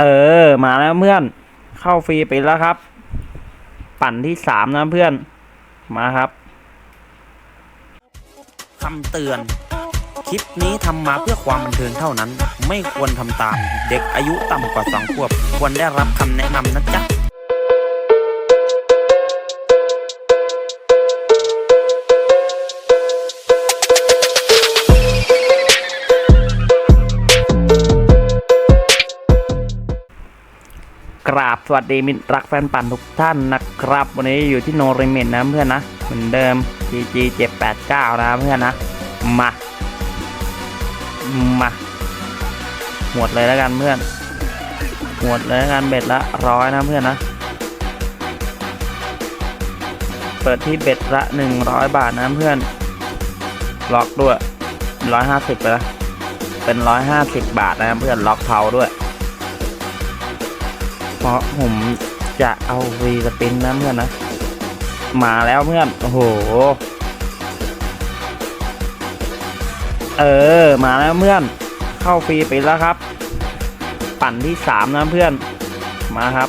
เออ มาแล้วเพื่อน เข้าฟรีไปแล้วครับ ปั่นที่สามนะเพื่อน มาครับคำเตือน คลิปนี้ทำมาเพื่อความบันเทิงเท่านั้น ไม่ควรทำตาม เด็กอายุต่ำกว่าสองขวบ ควรได้รับคำแนะนำนะจ๊ะ กราบสวัสดีมิตรรักแฟนปั่นทุกท่านนะครับ วันนี้อยู่ที่โนริเมนนะเพื่อนนะ เหมือนเดิม GG 789 นะเพื่อนนะ มา มา หมดเลยแล้วกันเพื่อน หมดเลยแล้วกันเบ็ดละร้อยนะเพื่อนนะ เปิดที่เบ็ดละ 100 บาทนะเพื่อน ล็อกด้วย 150ไปละเป็น 150 บาทนะเพื่อนล็อกเผาด้วย เพราะผมจะเอาวีสปินนะเพื่อนนะ มาแล้วเพื่อน โอ้โห เออ มาแล้วเพื่อน เข้าฟรีไปแล้วครับ ปั่นที่สามนะเพื่อน มาครับ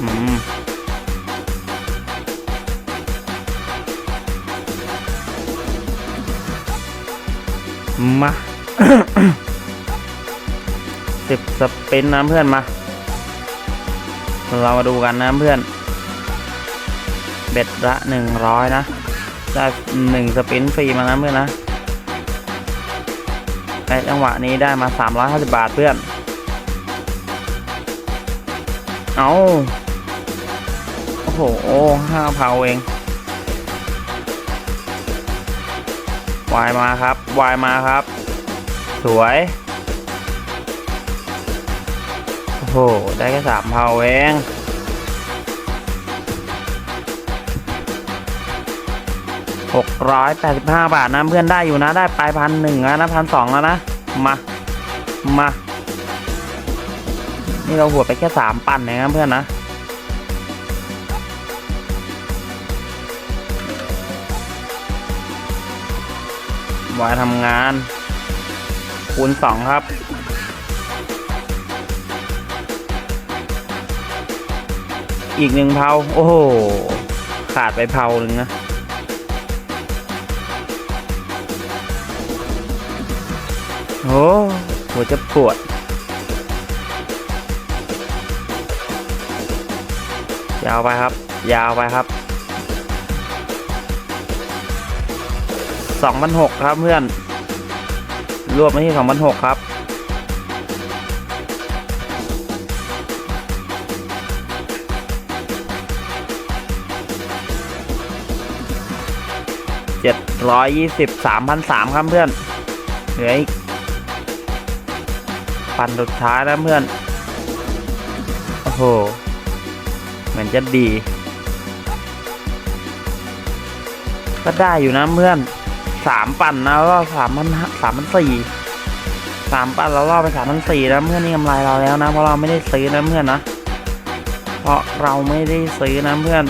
อืม มาสิบสปินนะเพื่อนมา เรามาดูกันนะเพื่อน เบ็ดละหนึ่งร้อยนะ ได้หนึ่งสปินฟรีมานะเพื่อนนะในจังหวะนี้ได้มาสามร้อยห้าสิบาทเพื่อน เอาโอ้โหห้าเผาเอง วายมาครับ วายมาครับ สวย โอ้โห ได้แค่สามเผาเองหกร้อยแปดสิบห้าบาทนะเพื่อนได้อยู่นะได้ปลายพันหนึ่งแล้วนะพันสองแล้วนะ มา มา นี่เราหัวไปแค่สามปั่นเองนะเพื่อนนะ วายทำงาน คูณสองครับ อีกหนึ่งเผาโอ้โห ขาดไปเผาหนึ่งนะ โอ้หัวจะปวด ยาวไปครับ ยาวไปครับ สองพันหกครับเพื่อน รวบมาที่สองพันหกครับ เจ็ดร้อยยี่สิบสามพันสามครับเพื่อน เหลืออีกปันสุดท้ายนะเพื่อน โอ้โห เหมือนจะดีก็ได้อยู่นะเพื่อน สามปั่นนะแล้วสามพันสามพันสี่สามปั่นแล้วรอบไปสามพันสี่แล้วเพื่อนนี่กำไรเราแล้วนะ เพราะเราไม่ได้ซื้อนะเพื่อนนะเพราะเราไม่ได้ซื้อนะเพื่อน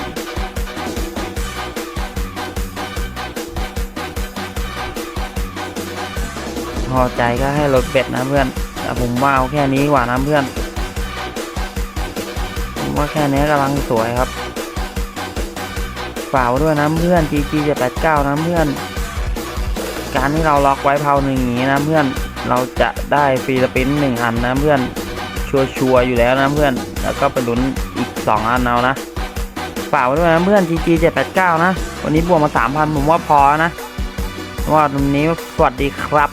พอใจก็ให้ลดเบ็ดนะเพื่อนแต่ผมว่าเอาแค่นี้กว่านะเพื่อนผมว่าแค่นี้กำลังสวยครับฝากไว้ด้วยนะเพื่อน GG 789นะเพื่อน การที่เราล็อกไว้เพาหนึ่งอย่างนี้นะเพื่อนเราจะได้ฟรีสปินหนึ่งอันนะเพื่อนชัวร์ๆอยู่แล้วนะเพื่อนแล้วก็ไปลุ้นอีก 2 อันเอานะฝากไว้ด้วยนะเพื่อน GG 789 นะ วันนี้บวกมา 3,000 ผมว่าพอนะว่าตรงนี้สวัสดีครับ